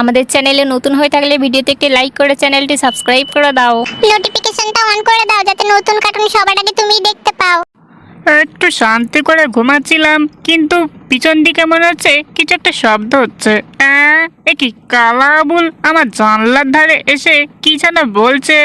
আমাদের চ্যানেলে নতুন হয়ে থাকলে ভিডিওতে একটি লাইক করে চ্যানেলটি সাবস্ক্রাইব করে দাও। নোটিফিকেশনটা অন করে দাও যাতে নতুন কার্টুন সবার আগে তুমি দেখতে পাও। একটু শান্তি করে ঘুমাচ্ছিলাম কিন্তু পিছন দিকে মনে হচ্ছে কিছু একটা শব্দ হচ্ছে। অ্যাঁ, এ কি কালাবুল? আমার জানলার ধারে এসে কি যেন বলছে।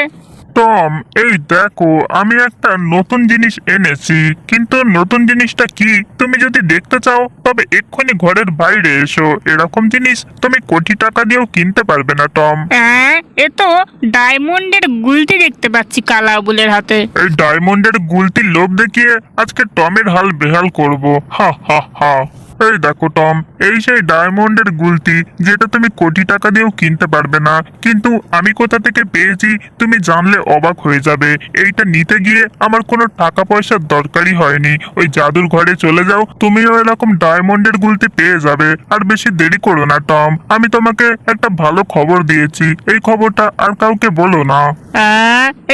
টম এই দেখো আমি একটা নতুন জিনিস এনেছি। কিন্তু নতুন জিনিসটা কি? তুমি যদি দেখতে চাও তবে এক্ষুনি ঘরের বাইরে এসো। এরকম জিনিস তুমি কোটি টাকা দিয়েও কিনতে পারবে না টম। অ্যাঁ, এ তো ডায়মন্ডের গুলতি দেখতে পাচ্ছি কালাবুলের হাতে। এই ডায়মন্ডের গুলতির লোভ দেখিয়ে আজকে টমের হাল বেহাল করব। হা হা হা। এই দেখো টম এই সেই ডায়মন্ডের গুলতি, যেটা তুমি কোটি টাকা দিয়েও কিনতে পারবে না। কিন্তু আমি কোথা থেকে পেয়েছি, তুমি জানলে অবাক হয়ে যাবে। এইটা নিতে গিয়ে আমার কোনো টাকা পয়সার দরকারই হয়নি। ওই জাদুর ঘরে চলে যাও, তুমিও এরকম ডায়মন্ডের গুলতি পেয়ে যাবে। আর বেশি দেরি করো না, টম। আমি তোমাকে একটা ভালো খবর দিয়েছি। এই খবরটা আর কাউকে বলো না।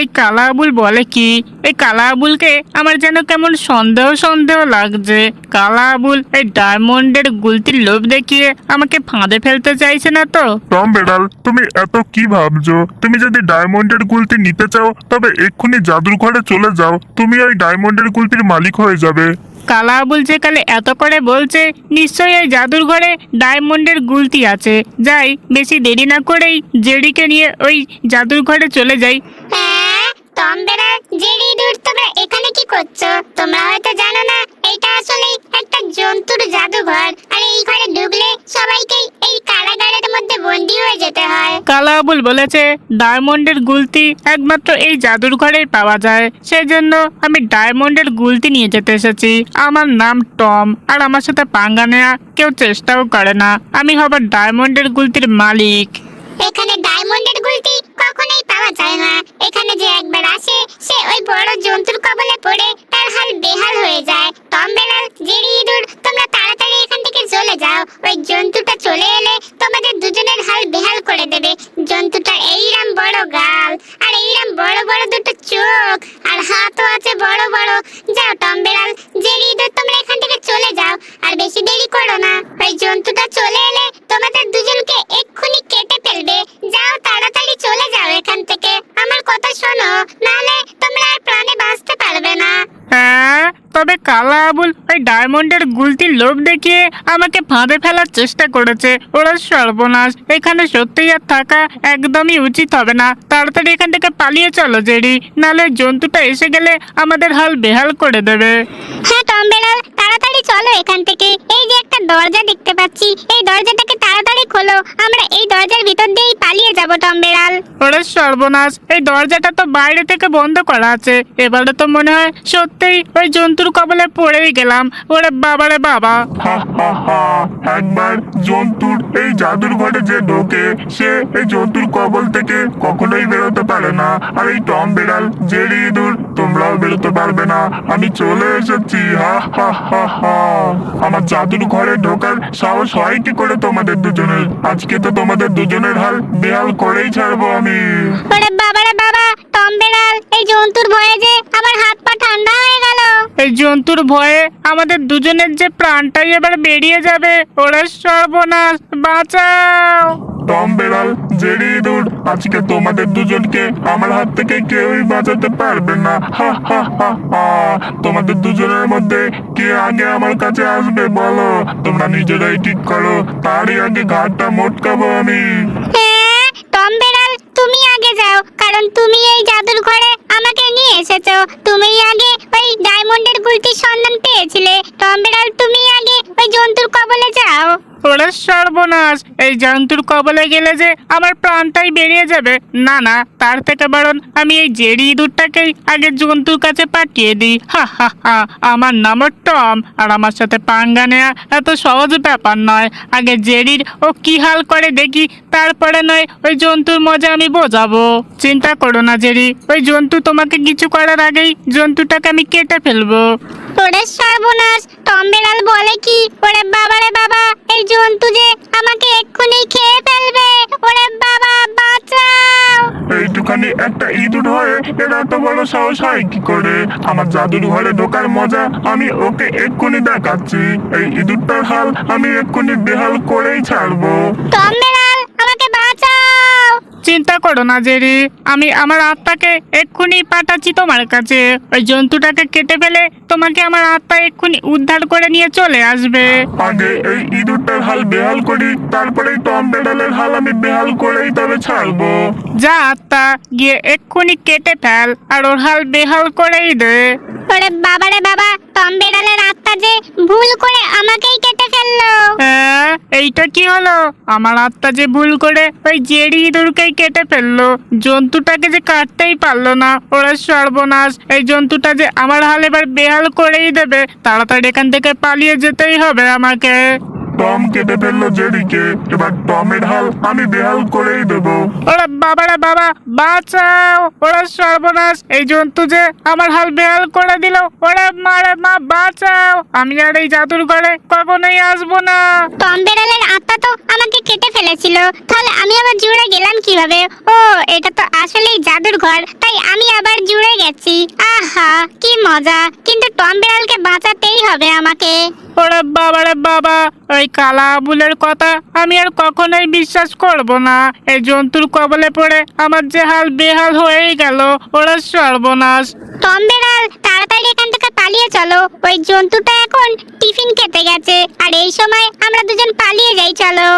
এই কালাবুল বলে কি? এই কালাবুলকে আমার যেন কেমন সন্দেহ সন্দেহ লাগছে কালাবুল এই ডায়মন্ডের গুলতির লোভ দেখিয়ে আমাকে ফাঁদে ফেলতে চাইছে না তো? টম বেড়াল তুমি এত কি ভাবছ? তুমি যদি ডায়মন্ডের গুলতি নিতে চাও তবে এক্ষুনি জাদুর ঘরে চলে যাও। তুমি ওই ডায়মন্ডের গুলতির মালিক হয়ে যাবে। কালাবুল যে কালে এত করে বলছে নিশ্চয়ই এই জাদুর ঘরে ডায়মন্ডের গুলতি আছে। যাই বেশি দেরি না করেই জেডিকে নিয়ে ওই জাদুর ঘরে চলে যাই। হ্যাঁ টম জেরি দূর তোমরা এখানে কালাবুল বলেছে, ডায়মন্ডের গুলতি একমাত্র এই জাদুরঘরেই পাওয়া যায়। সেজন্য আমি ডায়মন্ডের গুলতি নিয়ে যেতে এসেছি। আমার নাম টম, আর আমার সাথে পাঙ্গা নেওয়া কেউ চেষ্টাও করে না। আমি হব ডায়মন্ডের গুলতির মালিক। এখানে ডায়মন্ডের গুলতি কখনোই পাওয়া যায় না। এখানে যে একবার আসে, সে ওই বড় জন্তুর কবলে তবে কালা আবুল ওই ডায়মন্ডের গুলতির লোভ দেখিয়ে আমাকে ফাঁদে ফেলার চেষ্টা করেছে। ওরা সর্বনাশ। এখানে সত্যিই আর থাকা একদমই উচিত হবে না। তাড়াতাড়ি এখান থেকে পালিয়ে চলো, জেরি। নালে জন্তুটা এসে গেলে আমাদের হাল বেহাল করে দেবে। হ্যাঁ টম বেড়াল তাড়াতাড়ি চলো এখান থেকে। এই যে একটা দরজা দেখতে পাচ্ছি। এই দরজাটাকে তাড়াতাড়ি খোলো আমরা এই দরজার ভিতর দিয়েই পালিয়ে যাব টম বেড়াল। ওরে সর্বনাশ এই দরজাটা তো বাইরে থেকে বন্ধ করা আছে। এবারে তো মনে হয় সত্যিই ওই জন্তুর কবলে পড়েই গেলাম। ওরে বাবারে বাবা। হা হা হা একবার জন্তুর এই জাদুর ঘরে যে ঢোকে সে এই জন্তুর কবল থেকে কখনোই বেরোতে পারে না। আর এই টম বেড়াল জেরি ইঁদুর তোমরাও বেরোতে পারবে না। আমি চলে এসেছি হা হা হা হা। আমার জাদুর ঘরে ঢোকার সাহস হয় কি করে তোমাদের দুজনের। আজকে তো তোমাদের দুজনের হাল বেহাল করেই ছাড়বো আমি। বাবা বাবা টম বেড়াল এই জন্তুর ভয়ে যে আমার হাত পা ঠান্ডা হয়ে গেল। এই জন্তুর ভয়ে আমাদের দুজনের যে প্রাণটাই এবার বেরিয়ে যাবে ওরে সর্বনাশ বাঁচাও। টম বেড়াল জেরি ইঁদুর আজকে তোমাদের দুজনকে আমার হাত থেকে কেউই বাঁচাতে পারবে না। হা হা হা হা। তোমাদের দুজনের মধ্যে কে আগে আমার কাছে আসবে বলো? তোমরা নিজেরাই ঠিক করো তারই আগে ঘাটটা মোটকাবো আমি। হ্যাঁ টম বেড়াল তুমি আগে যাও কারণ তুমি এই জাদুর ঘরে আমাকে নিয়ে এসেছ। তুমি আগে ওই ডায়মন্ডের গুলতির সন্ধান পেয়েছিলে টম বেড়াল তুমি আগে ওই জন্তুর কবলে ওরে সর্বনাশ, এই জন্তুর কবলে গেলে যে আমার প্রাণটাই বেরিয়ে যাবে। না না, তার থেকে বরং আমি এই জেরি ইঁদুরটাকেই আগে জন্তুর কাছে পাঠিয়ে দিই। হা হা হা, আমার নামও টম, আর আমার সাথে পাঙ্গা নেওয়া এত সহজ ব্যাপার নয়। আগে জেরির ও কি হাল করে দেখি, তারপরে নয় ওই জন্তুর মজা আমি বোঝাবো। চিন্তা করো না জেরি ওই জন্তু তোমাকে কিছু করার আগেই জন্তুটাকে আমি কেটে ফেলব। ওরে সর্বনাশ হয় কি করে? আমার জাদুর ঘরে ঢোকার মজা আমি ওকে এক্ষুনি দেখাচ্ছি। এই ইঁদুরটার হাল আমি এক্ষুনি বেহাল করেই ছাড়বো। আমার চিন্তা করো না জেরি। আমি আমার আত্মাকে এক্ষুনি পাঠাচ্ছি তোমার কাছে। ওই জন্তুটাকে কেটে ফেলে তোমাকে আমার আত্মা এক্ষুনি উদ্ধার করে নিয়ে চলে আসবে। আগে এই ইঁদুরটার হাল বেহাল করি তারপরেই টম বেড়ালের হাল আমি বেহাল করেই তবে ছাড়বো। যা আত্মা গিয়ে এক্ষুনি কেটে ফেল আর ওর হাল বেহাল করেই দে। ওরে বাবারে বাবা টম বেড়ালের আত্মা যে ভুল করে আমাকেই কেটে ফেলল। হ্যাঁ এইটা কি হলো? আমার আত্মা যে ভুল করে ওই জেরি ইঁদুরকেই কেটে ফেলল। জন্তুটাকে যে কাটতেই পারল না, ওরা সর্বনাশ। এই জন্তুটা যে আমার হাল এবার বেহাল করেই দেবে, তাড়াতাড়ি এখান থেকে পালিয়ে যেতেই হবে আমাকে। টম কেটে ফেলল জেরিকে এবার টমের হাল আমি বেহাল করেই দেবো। ওরা বাবারা বাবা বাঁচাও! ওরা সর্বনাশ! এই জন্তু যে আমার হাল বেহাল করে দিল ওরা মারে মা বাঁচাও! আমি আর এই জাদুর ঘরে কখনোই আসব না। টম বেড়ালের আত্মা তো আমাকে কেটে ফেলেছিল। তাহলে আমি আবার জুড়ে গেলাম কীভাবে? ও এটা তো আসলেই জাদুর ঘর তাই আমি আবার জুড়ে গেছি। কি মজা কিন্তু টম বেড়ালকে বাঁচাতেই হবে আমাকে। ওরে বাবারে বাবা ওই কালা আবুলের কথা আমি আর কখনোই বিশ্বাস করব না। এই জন্তুর কবলে পড়ে আমার যে হাল বেহাল হয়েই গেল ওরা সর্বনাশ। টম বেড়াল তাড়াতাড়ি এখান থেকে পালিয়ে চলো। ওই জন্তুটা এখন টিফিন খেতে গেছে আর এই সময় আমরা দুজন পালিয়ে যাই চলো।